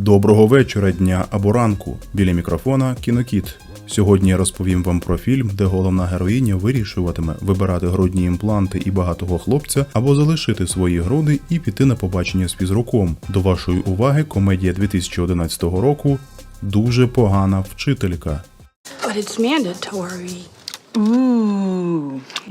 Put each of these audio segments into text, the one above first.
Доброго вечора, дня або ранку. Біля мікрофона кінокіт. Сьогодні я розповім вам про фільм, де головна героїня вирішуватиме вибирати грудні імпланти і багатого хлопця або залишити свої груди і піти на побачення з фізруком. До вашої уваги комедія 2011 року Дуже погана вчителька. But it's mandatory.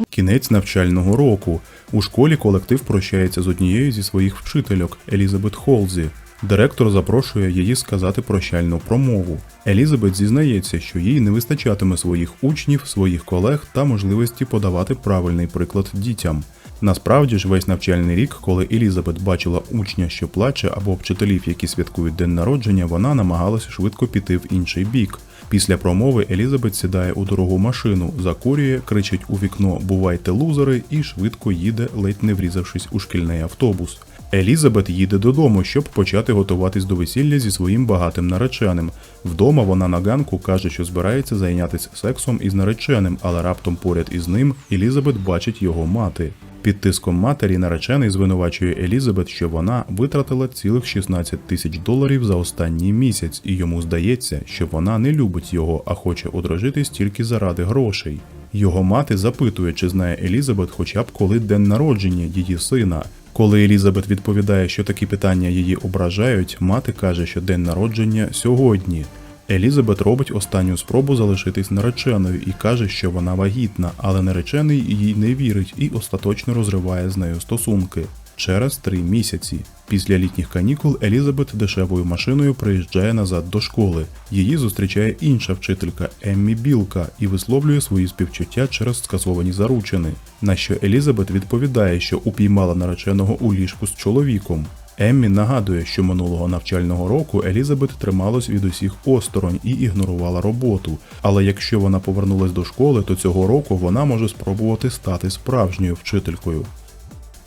Кінець навчального року. У школі колектив прощається з однією зі своїх вчительок Елізабет Холзі. Директор запрошує її сказати прощальну промову. Елізабет зізнається, що їй не вистачатиме своїх учнів, своїх колег та можливості подавати правильний приклад дітям. Насправді ж весь навчальний рік, коли Елізабет бачила учня, що плаче, або вчителів, які святкують день народження, вона намагалася швидко піти в інший бік. Після промови Елізабет сідає у дорогу машину, закурює, кричить у вікно Бувайте лузери і швидко їде, ледь не врізавшись у шкільний автобус. Елізабет їде додому, щоб почати готуватись до весілля зі своїм багатим нареченим. Вдома вона на ганку каже, що збирається зайнятися сексом із нареченим, але раптом поряд із ним Елізабет бачить його мати. Під тиском матері наречений звинувачує Елізабет, що вона витратила цілих 16 тисяч доларів за останній місяць, і йому здається, що вона не любить його, а хоче одружитись тільки заради грошей. Його мати запитує, чи знає Елізабет хоча б коли день народження її сина. Коли Елізабет відповідає, що такі питання її ображають, мати каже, що день народження сьогодні. Елізабет робить останню спробу залишитись нареченою і каже, що вона вагітна, але наречений їй не вірить і остаточно розриває з нею стосунки. Через три місяці. Після літніх канікул Елізабет дешевою машиною приїжджає назад до школи. Її зустрічає інша вчителька Еммі Білка і висловлює свої співчуття через скасовані заручини. На що Елізабет відповідає, що упіймала нареченого у ліжку з чоловіком. Еммі нагадує, що минулого навчального року Елізабет трималась від усіх осторонь і ігнорувала роботу. Але якщо вона повернулась до школи, то цього року вона може спробувати стати справжньою вчителькою.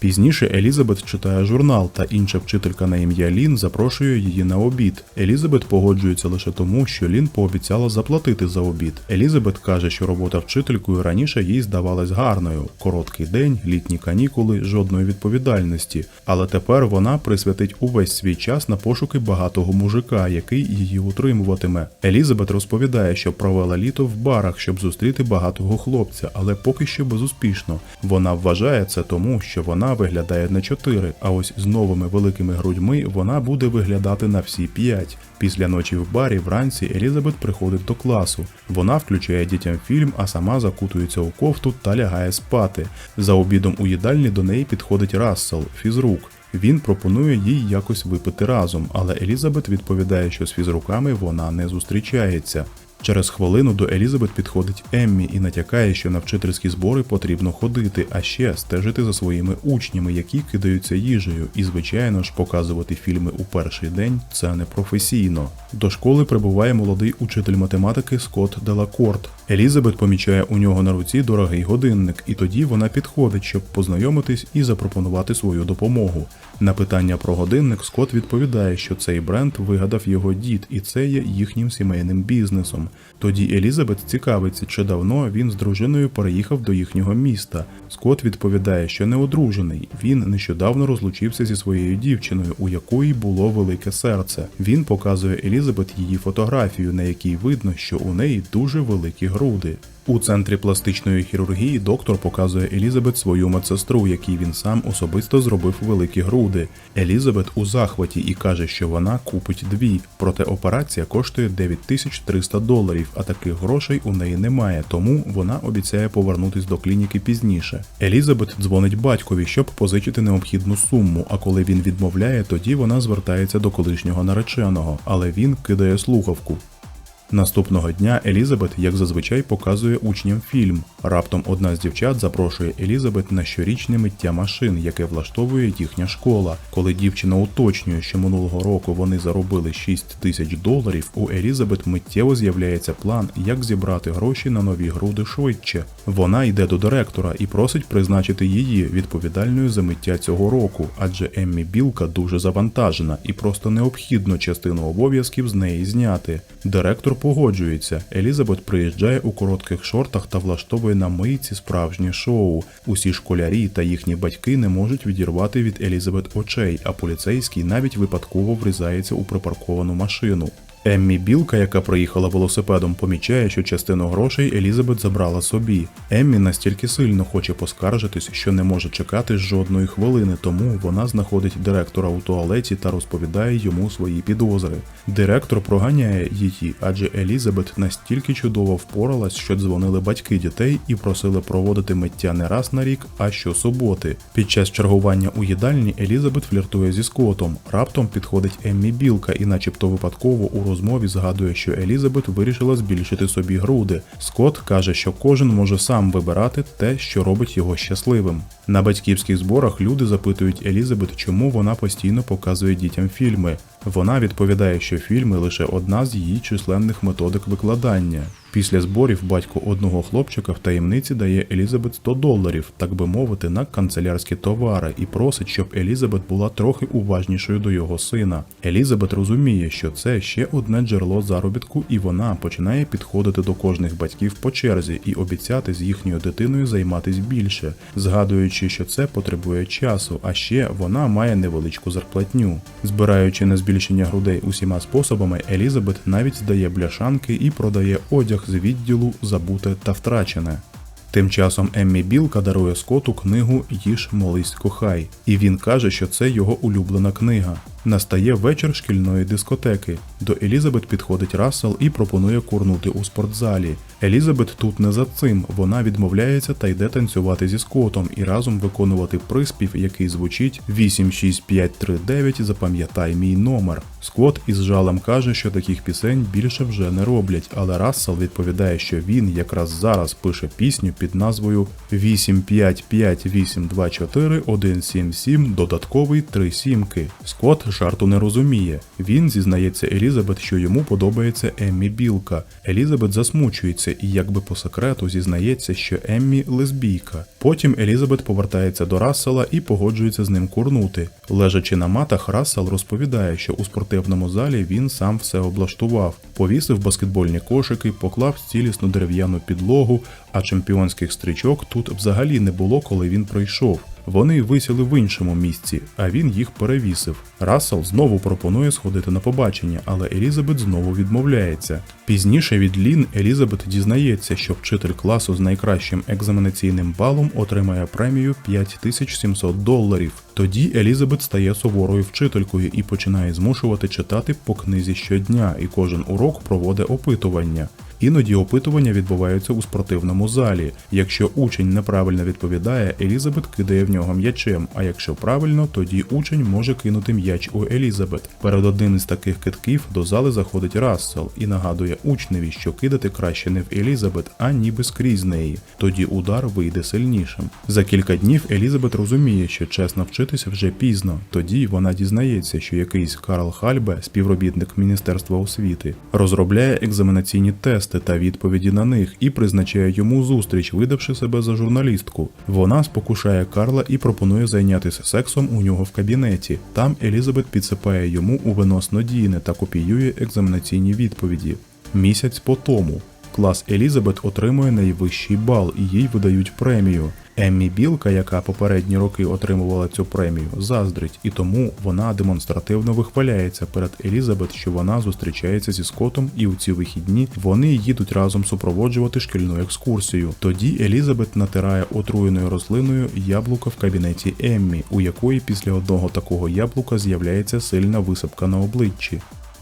Пізніше Елізабет читає журнал, та інша вчителька на ім'я Лін запрошує її на обід. Елізабет погоджується лише тому, що Лін пообіцяла заплатити за обід. Елізабет каже, що робота вчителькою раніше їй здавалась гарною: короткий день, літні канікули, жодної відповідальності. Але тепер вона присвятить увесь свій час на пошуки багатого мужика, який її утримуватиме. Елізабет розповідає, що провела літо в барах, щоб зустріти багатого хлопця, але поки що безуспішно. Вона вважає це тому, що вона виглядає на 4, а ось з новими великими грудьми вона буде виглядати на всі 5. Після ночі в барі вранці Елізабет приходить до класу. Вона включає дітям фільм, а сама закутується у кофту та лягає спати. За обідом у їдальні до неї підходить Рассел, фізрук. Він пропонує їй якось випити разом, але Елізабет відповідає, що з фізруками вона не зустрічається. Через хвилину до Елізабет підходить Еммі і натякає, що на вчительські збори потрібно ходити, а ще стежити за своїми учнями, які кидаються їжею. І, звичайно ж, показувати фільми у перший день це не професійно. До школи прибуває молодий учитель математики Скотт Делакорт. Елізабет помічає у нього на руці дорогий годинник, і тоді вона підходить, щоб познайомитись і запропонувати свою допомогу. На питання про годинник Скотт відповідає, що цей бренд вигадав його дід, і це є їхнім сімейним бізнесом. Тоді Елізабет цікавиться, чи давно він з дружиною переїхав до їхнього міста. Скотт відповідає, що не одружений. Він нещодавно розлучився зі своєю дівчиною, у якої було велике серце. Він показує Елізабет її фотографію, на якій видно, що у неї дуже великі груди. У центрі пластичної хірургії доктор показує Елізабет свою медсестру, якій він сам особисто зробив великі груди. Елізабет у захваті і каже, що вона купить дві, проте операція коштує 9300 доларів, а таких грошей у неї немає, тому вона обіцяє повернутись до клініки пізніше. Елізабет дзвонить батькові, щоб позичити необхідну суму. А коли він відмовляє, тоді вона звертається до колишнього нареченого, але він кидає слухавку. Наступного дня Елізабет, як зазвичай, показує учням фільм. Раптом одна з дівчат запрошує Елізабет на щорічне миття машин, яке влаштовує їхня школа. Коли дівчина уточнює, що минулого року вони заробили 6 тисяч доларів, у Елізабет миттєво з'являється план, як зібрати гроші на нові груди швидше. Вона йде до директора і просить призначити її відповідальною за миття цього року, адже Еммі Білка дуже завантажена і просто необхідно частину обов'язків з неї зняти. Директор погоджується. Елізабет приїжджає у коротких шортах та влаштовує на мийці справжнє шоу. Усі школярі та їхні батьки не можуть відірвати від Елізабет очей, а поліцейський навіть випадково врізається у припарковану машину. Еммі Білка, яка проїхала велосипедом, помічає, що частину грошей Елізабет забрала собі. Еммі настільки сильно хоче поскаржитись, що не може чекати жодної хвилини, тому вона знаходить директора у туалеті та розповідає йому свої підозри. Директор проганяє її, адже Елізабет настільки чудово впоралась, що дзвонили батьки дітей і просили проводити миття не раз на рік, а щосуботи. Під час чергування у їдальні Елізабет фліртує зі Скотом. Раптом підходить Еммі Білка і, начебто випадково, у розмові згадує, що Елізабет вирішила збільшити собі груди. Скотт каже, що кожен може сам вибирати те, що робить його щасливим. На батьківських зборах люди запитують Елізабет, чому вона постійно показує дітям фільми. Вона відповідає, що фільми лише одна з її численних методик викладання. Після зборів батько одного хлопчика в таємниці дає Елізабет 100 доларів, так би мовити, на канцелярські товари, і просить, щоб Елізабет була трохи уважнішою до його сина. Елізабет розуміє, що це ще одне джерело заробітку, і вона починає підходити до кожних батьків по черзі і обіцяти з їхньою дитиною займатись більше, згадуючи, що це потребує часу, а ще вона має невеличку зарплатню. Збираючи на збільшення грудей усіма способами, Елізабет навіть здає бляшанки і продає одяг з відділу забуте та втрачене. Тим часом Еммі Білка дарує Скоту книгу Їж, молись, кохай, і він каже, що це його улюблена книга. Настає вечір шкільної дискотеки. До Елізабет підходить Рассел і пропонує курнути у спортзалі. Елізабет тут не за цим. Вона відмовляється та йде танцювати зі Скотом і разом виконувати приспів, який звучить 86539 Запам'ятай мій номер. Скотт із жалем каже, що таких пісень більше вже не роблять, але Рассел відповідає, що він якраз зараз пише пісню під назвою 855824177 додатковий три сімки. Скотт жарту не розуміє. Він зізнається Елізабет, що йому подобається Еммі Білка. Елізабет засмучується і якби по секрету зізнається, що Еммі лесбійка. Потім Елізабет повертається до Рассела і погоджується з ним курнути. Лежачи на матах, Рассел розповідає, що у спортивному залі він сам все облаштував, повісив баскетбольні кошики, поклав цілісну дерев'яну підлогу, а чемпіонських стрічок тут взагалі не було, коли він прийшов. Вони висіли в іншому місці, а він їх перевісив. Рассел знову пропонує сходити на побачення, але Елізабет знову відмовляється. Пізніше від Лін Елізабет дізнається, що вчитель класу з найкращим екзаменаційним балом отримає премію 5700 доларів. Тоді Елізабет стає суворою вчителькою і починає змушувати читати по книзі щодня, і кожен урок проводить опитування. Іноді опитування відбуваються у спортивному залі. Якщо учень неправильно відповідає, Елізабет кидає в нього м'ячем. А якщо правильно, тоді учень може кинути м'яч у Елізабет. Перед одним із таких китків до зали заходить Рассел і нагадує учневі, що кидати краще не в Елізабет, а ніби скрізь неї. Тоді удар вийде сильнішим. За кілька днів Елізабет розуміє, що чесно вчитися вже пізно. Тоді вона дізнається, що якийсь Карл Хальбе, співробітник Міністерства освіти, розробляє екзаменаційні тести та відповіді на них і призначає йому зустріч, видавши себе за журналістку. Вона спокушає Карла і пропонує зайнятися сексом у нього в кабінеті. Там Елізабет підсипає йому у вино снодійне та копіює екзаменаційні відповіді. Місяць по тому. Клас Елізабет отримує найвищий бал і їй видають премію. Еммі Білка, яка попередні роки отримувала цю премію, заздрить, і тому вона демонстративно вихваляється перед Елізабет, що вона зустрічається зі Скотом, і у ці вихідні вони їдуть разом супроводжувати шкільну екскурсію. Тоді Елізабет натирає отруєною рослиною яблука в кабінеті Еммі, у якої після одного такого яблука з'являється сильна висипка на обличчі.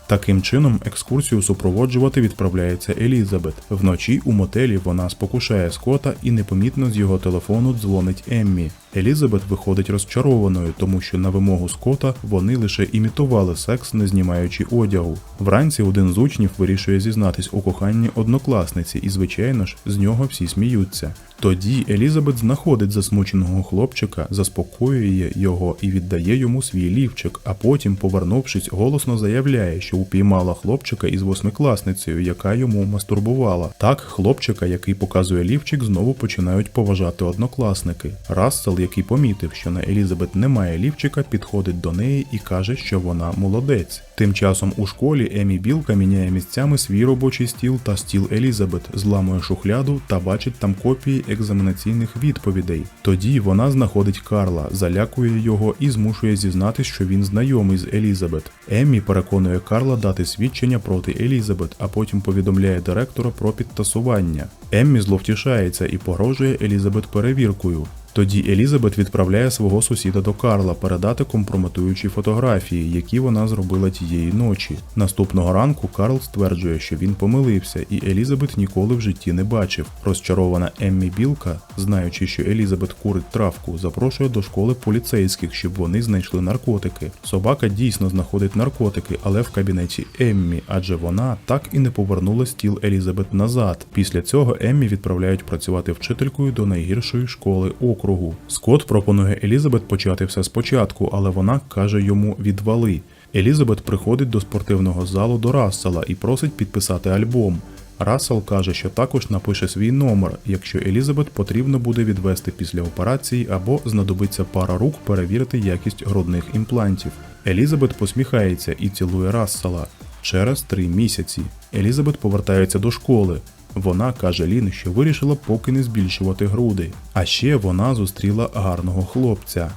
Таким чином, екскурсію супроводжувати відправляється Елізабет. Вночі у мотелі вона спокушає Скота і непомітно з його телефону дзвонить Еммі. Елізабет виходить розчарованою, тому що на вимогу Скота вони лише імітували секс, не знімаючи одягу. Вранці один з учнів вирішує зізнатись у коханні однокласниці, і, звичайно ж, з нього всі сміються. Тоді Елізабет знаходить засмученого хлопчика, заспокоює його і віддає йому свій лівчик, а потім, повернувшись, голосно заявляє, що упіймала хлопчика із восьмикласницею, яка йому мастурбувала. Так, хлопчика, який показує лівчик, знову починають поважати однокласники. Рассел Який помітив, що на Елізабет немає лівчика, підходить до неї і каже, що вона молодець. Тим часом у школі Емі Білка міняє місцями свій робочий стіл та стіл Елізабет, зламує шухляду та бачить там копії екзаменаційних відповідей. Тоді вона знаходить Карла, залякує його і змушує зізнатись, що він знайомий з Елізабет. Еммі переконує Карла дати свідчення проти Елізабет, а потім повідомляє директора про підтасування. Еммі зловтішається і погрожує Елізабет перевіркою. Тоді Елізабет відправляє свого сусіда до Карла передати компрометуючі фотографії, які вона зробила тієї ночі. Наступного ранку Карл стверджує, що він помилився, і Елізабет ніколи в житті не бачив. Розчарована Еммі Білка, знаючи, що Елізабет курить травку, запрошує до школи поліцейських, щоб вони знайшли наркотики. Собака дійсно знаходить наркотики, але в кабінеті Еммі, адже вона так і не повернула стіл Елізабет назад. Після цього Еммі відправляють працювати вчителькою до найгіршої школи округу. Скотт пропонує Елізабет почати все спочатку, але вона каже йому відвали. Елізабет приходить до спортивного залу до Рассела і просить підписати альбом. Рассел каже, що також напише свій номер, якщо Елізабет потрібно буде відвести після операції або знадобиться пара рук перевірити якість грудних імплантів. Елізабет посміхається і цілує Рассела. Через три місяці Елізабет повертається до школи. Вона каже Лін, що вирішила поки не збільшувати груди. А ще вона зустріла гарного хлопця.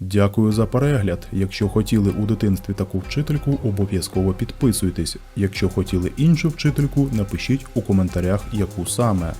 Дякую за перегляд. Якщо хотіли у дитинстві таку вчительку, обов'язково підписуйтесь. Якщо хотіли іншу вчительку, напишіть у коментарях, яку саме.